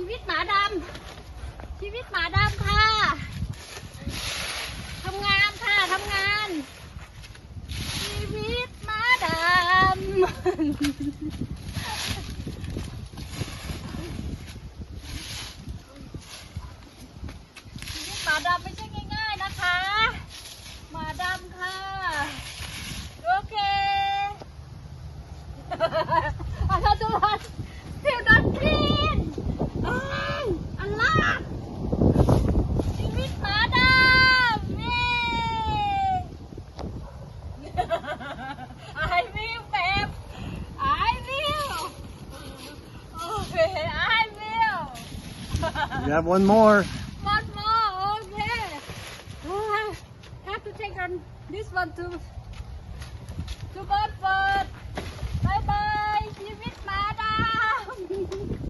ชีวิตหมาดำชีวิตหมาดำค่ะทำงานค่ะทำงาน ชีวิตหมาดำชีวิตหมาดำไม่ใช่ง่าย ๆนะคะ หมาดำค่ะ โอเค Another one. Still not You have one more. One more, okay. Oh, I have to take on this one to, to Bedford.